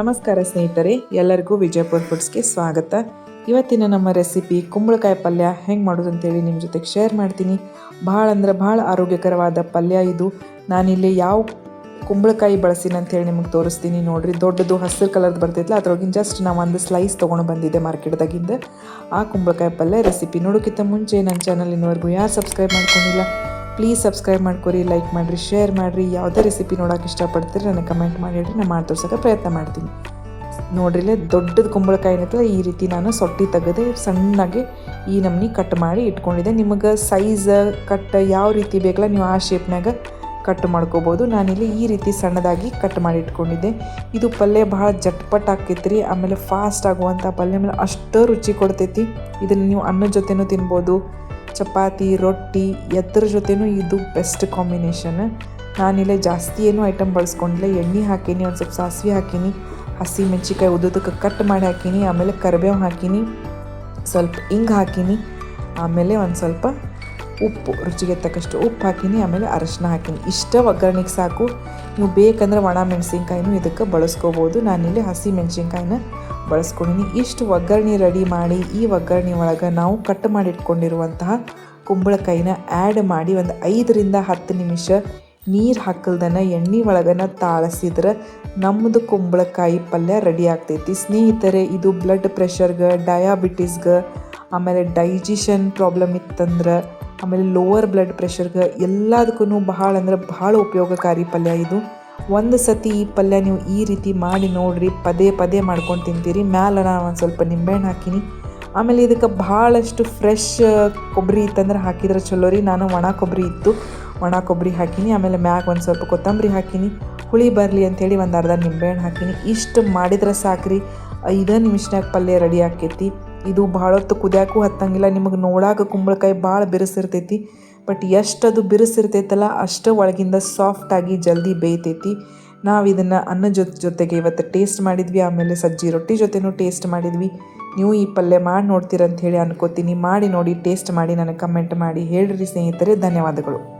ನಮಸ್ಕಾರ ಸ್ನೇಹಿತರೆ, ಎಲ್ಲರಿಗೂ ವಿಜಯಪುರ ಫುಡ್ಸ್ಗೆ ಸ್ವಾಗತ. ಇವತ್ತಿನ ನಮ್ಮ ರೆಸಿಪಿ ಕುಂಬಳಕಾಯಿ ಪಲ್ಯ ಹೆಂಗೆ ಮಾಡೋದು ಅಂತೇಳಿ ನಿಮ್ಮ ಜೊತೆಗೆ ಶೇರ್ ಮಾಡ್ತೀನಿ. ಭಾಳ ಅಂದ್ರೆ ಭಾಳ ಆರೋಗ್ಯಕರವಾದ ಪಲ್ಯ ಇದು. ನಾನಿಲ್ಲಿ ಯಾವ ಕುಂಬಳಕಾಯಿ ಬಳಸಿನ ಅಂತೇಳಿ ನಿಮಗೆ ತೋರಿಸ್ತೀನಿ ನೋಡಿರಿ. ದೊಡ್ಡದು ಹಸಿರು ಕಲರ್ದು ಬರ್ತೈತಲ್ಲ ಅದ್ರೊಳಗಿನ ಜಸ್ಟ್ ನಾವು ಒಂದು ಸ್ಲೈಸ್ ತೊಗೊಂಡು ಬಂದಿದ್ದೆ ಮಾರ್ಕೆಟ್ದಾಗಿಂದ ಆ ಕುಂಬಳಕಾಯಿ ಪಲ್ಯ ರೆಸಿಪಿ ನೋಡೋಕ್ಕಿಂತ ಮುಂಚೆ ನನ್ನ ಚಾನಲ್ ಇನ್ನುವರೆಗೂ ಯಾರು ಸಬ್ಸ್ಕ್ರೈಬ್ ಮಾಡ್ಕೊಂಡಿಲ್ಲ ಪ್ಲೀಸ್ ಸಬ್ಸ್ಕ್ರೈಬ್ ಮಾಡ್ಕೊರಿ ಲೈಕ್ ಮಾಡಿರಿ ಶೇರ್ ಮಾಡಿರಿ. ಯಾವುದೇ ರೆಸಿಪಿ ನೋಡೋಕೆ ಇಷ್ಟಪಡ್ತೀರಿ, ನನಗೆ ಕಮೆಂಟ್ ಮಾಡಿರಿ ನಾನು ಮಾಡಿ ತೋರ್ಸೋಕೆ ಪ್ರಯತ್ನ ಮಾಡ್ತೀನಿ. ನೋಡ್ರಿಲ್ಲೇ ದೊಡ್ಡದು ಕುಂಬಳಕಾಯಿ ಏನಿರ್ತದೆ ಈ ರೀತಿ ನಾನು ಸೊಟ್ಟಿ ತೆಗೆದು ಸಣ್ಣಗೆ ಈ ನಮ್ನಿ ಕಟ್ ಮಾಡಿ ಇಟ್ಕೊಂಡಿದ್ದೆ. ನಿಮಗೆ ಸೈಜ್ ಕಟ್ ಯಾವ ರೀತಿ ಬೇಕಲ್ಲ, ನೀವು ಆ ಶೇಪ್ನಾಗ ಕಟ್ ಮಾಡ್ಕೋಬೋದು. ನಾನಿಲ್ಲಿ ಈ ರೀತಿ ಸಣ್ಣದಾಗಿ ಕಟ್ ಮಾಡಿ ಇಟ್ಕೊಂಡಿದ್ದೆ. ಇದು ಪಲ್ಯ ಭಾಳ ಜಟ್ಪಟ್ ಆಕೈತಿ ರೀ ಆಮೇಲೆ ಫಾಸ್ಟ್ ಆಗುವಂಥ ಪಲ್ಯ ಮೇಲೆ ಅಷ್ಟು ರುಚಿ ಕೊಡ್ತೈತಿ. ಇದನ್ನು ನೀವು ಅನ್ನದ ಜೊತೆನೂ ತಿನ್ಬೋದು. ಚಪಾತಿ, ರೊಟ್ಟಿ, ಎದ್ರ ಜೊತೆನೂ ಇದು ಬೆಸ್ಟ್ ಕಾಂಬಿನೇಷನ್ ನಾನಿಲ್ಲ ಜಾಸ್ತಿ ಏನು ಐಟಮ್ ಬಳಸ್ಕೊಂಡಿಲ್ಲ. ಎಣ್ಣೆ ಹಾಕೀನಿ, ಒಂದು ಸ್ವಲ್ಪ ಸಾಸಿವೆ ಹಾಕೀನಿ, ಹಸಿ ಮೆಣಸಿಕಾಯಿ ಉದ್ದದಕ್ಕೆ ಕಟ್ ಮಾಡಿ ಹಾಕೀನಿ, ಆಮೇಲೆ ಕರಿಬೇವು ಹಾಕೀನಿ, ಸ್ವಲ್ಪ ಹಿಂಗೆ ಹಾಕೀನಿ, ಆಮೇಲೆ ಒಂದು ಸ್ವಲ್ಪ ಉಪ್ಪು, ರುಚಿಗೆ ತಕ್ಕಷ್ಟು ಉಪ್ಪು ಹಾಕಿನಿ, ಆಮೇಲೆ ಅರಶಿನ ಹಾಕಿನಿ. ಇಷ್ಟ ಒಗ್ಗರಣೆಗೆ ಸಾಕು. ನೀವು ಬೇಕಂದ್ರೆ ಒಣ ಮೆಣಸಿನ್ಕಾಯಿನೂ ಇದಕ್ಕೆ ಬಳಸ್ಕೋಬೋದು. ನಾನಿಲ್ಲಿ ಹಸಿ ಮೆಣಸಿನ್ಕಾಯಿನ ಬಳಸ್ಕೊಂಡಿನಿ. ಇಷ್ಟು ಒಗ್ಗರಣೆ ರೆಡಿ ಮಾಡಿ, ಈ ಒಗ್ಗರಣೆ ಒಳಗೆ ನಾವು ಕಟ್ ಮಾಡಿಟ್ಕೊಂಡಿರುವಂತಹ ಕುಂಬಳಕಾಯಿನ ಆ್ಯಡ್ ಮಾಡಿ ಒಂದು ಐದರಿಂದ ಹತ್ತು ನಿಮಿಷ ನೀರು ಹಾಕಲ್ದನ ಎಣ್ಣೆ ಒಳಗನ ತಾಳಸಿದ್ರೆ ನಮ್ಮದು ಕುಂಬಳಕಾಯಿ ಪಲ್ಯ ರೆಡಿ ಆಗ್ತೈತಿ. ಸ್ನೇಹಿತರೆ, ಇದು ಬ್ಲಡ್ ಪ್ರೆಷರ್ಗೆ ಡಯಾಬಿಟಿಸ್ಗೆ ಆಮೇಲೆ ಡೈಜೆಷನ್ ಪ್ರಾಬ್ಲಮ್ ಇತ್ತಂದ್ರೆ ಆಮೇಲೆ ಲೋವರ್ ಬ್ಲಡ್ ಪ್ರೆಷರ್ಗೆ ಎಲ್ಲದಕ್ಕೂ ಬಹಳ ಅಂದರೆ ಬಹಳ ಉಪಯೋಗಕಾರಿ ಪಲ್ಯ ಇದು. ಒಂದು ಸತಿ ಈ ಪಲ್ಯ ನೀವು ಈ ರೀತಿ ಮಾಡಿ ನೋಡಿರಿ, ಪದೇ ಪದೇ ಮಾಡ್ಕೊಂಡು ತಿಂತೀರಿ. ಮ್ಯಾಲೆ ನಾನು ಒಂದು ಸ್ವಲ್ಪ ನಿಂಬೆಹಣ್ಣು ಹಾಕೀನಿ. ಆಮೇಲೆ ಇದಕ್ಕೆ ಭಾಳಷ್ಟು ಫ್ರೆಶ್ ಕೊಬ್ಬರಿ ಇತ್ತಂದ್ರೆ ಹಾಕಿದ್ರೆ ಚಲೋ ರೀ. ನಾನು ಒಣ ಕೊಬ್ಬರಿ ಇತ್ತು. ಒಣ ಕೊಬ್ಬರಿ ಹಾಕಿನಿ. ಆಮೇಲೆ ಮ್ಯಾಗ ಒಂದು ಸ್ವಲ್ಪ ಕೊತ್ತಂಬರಿ ಹಾಕಿನಿ. ಹುಳಿ ಬರಲಿ ಅಂಥೇಳಿ ಒಂದು ಅರ್ಧ ನಿಂಬೆಹಣ್ಣು ಹಾಕೀನಿ. ಇಷ್ಟು ಮಾಡಿದ್ರೆ ಸಾಕ್ರಿ. ಐದ ನಿಮಿಷನಾಗ ಪಲ್ಯ ರೆಡಿ ಆಕೈತಿ ಇದು ಭಾಳ ಹೊತ್ತು ಕುದಿಯಾಕೂ ಹತ್ತಂಗಿಲ್ಲ. ನಿಮಗೆ ನೋಡಾಕ ಕುಂಬಳಕಾಯಿ ಭಾಳ ಬಿರುಸಿರ್ತೈತಿ. ಬಟ್ ಎಷ್ಟು ಅದು ಬಿರುಸಿರ್ತೈತಲ್ಲ, ಅಷ್ಟು ಒಳಗಿಂದ ಸಾಫ್ಟಾಗಿ ಜಲ್ದಿ ಬೇಯ್ತೈತಿ. ನಾವು ಇದನ್ನು ಅನ್ನ ಜೊತೆ ಜೊತೆಗೆ ಇವತ್ತು ಟೇಸ್ಟ್ ಮಾಡಿದ್ವಿ, ಆಮೇಲೆ ಸಜ್ಜಿ ರೊಟ್ಟಿ ಜೊತೆನೂ ಟೇಸ್ಟ್ ಮಾಡಿದ್ವಿ. ನೀವು ಈ ಪಲ್ಯ ಮಾಡಿ ನೋಡ್ತೀರಂತ ಹೇಳಿ ಅನ್ಕೋತೀನಿ. ಮಾಡಿ ನೋಡಿ ಟೇಸ್ಟ್ ಮಾಡಿ ನನಗೆ ಕಮೆಂಟ್ ಮಾಡಿ ಹೇಳ್ರಿ ಸ್ನೇಹಿತರೆ. ಧನ್ಯವಾದಗಳು.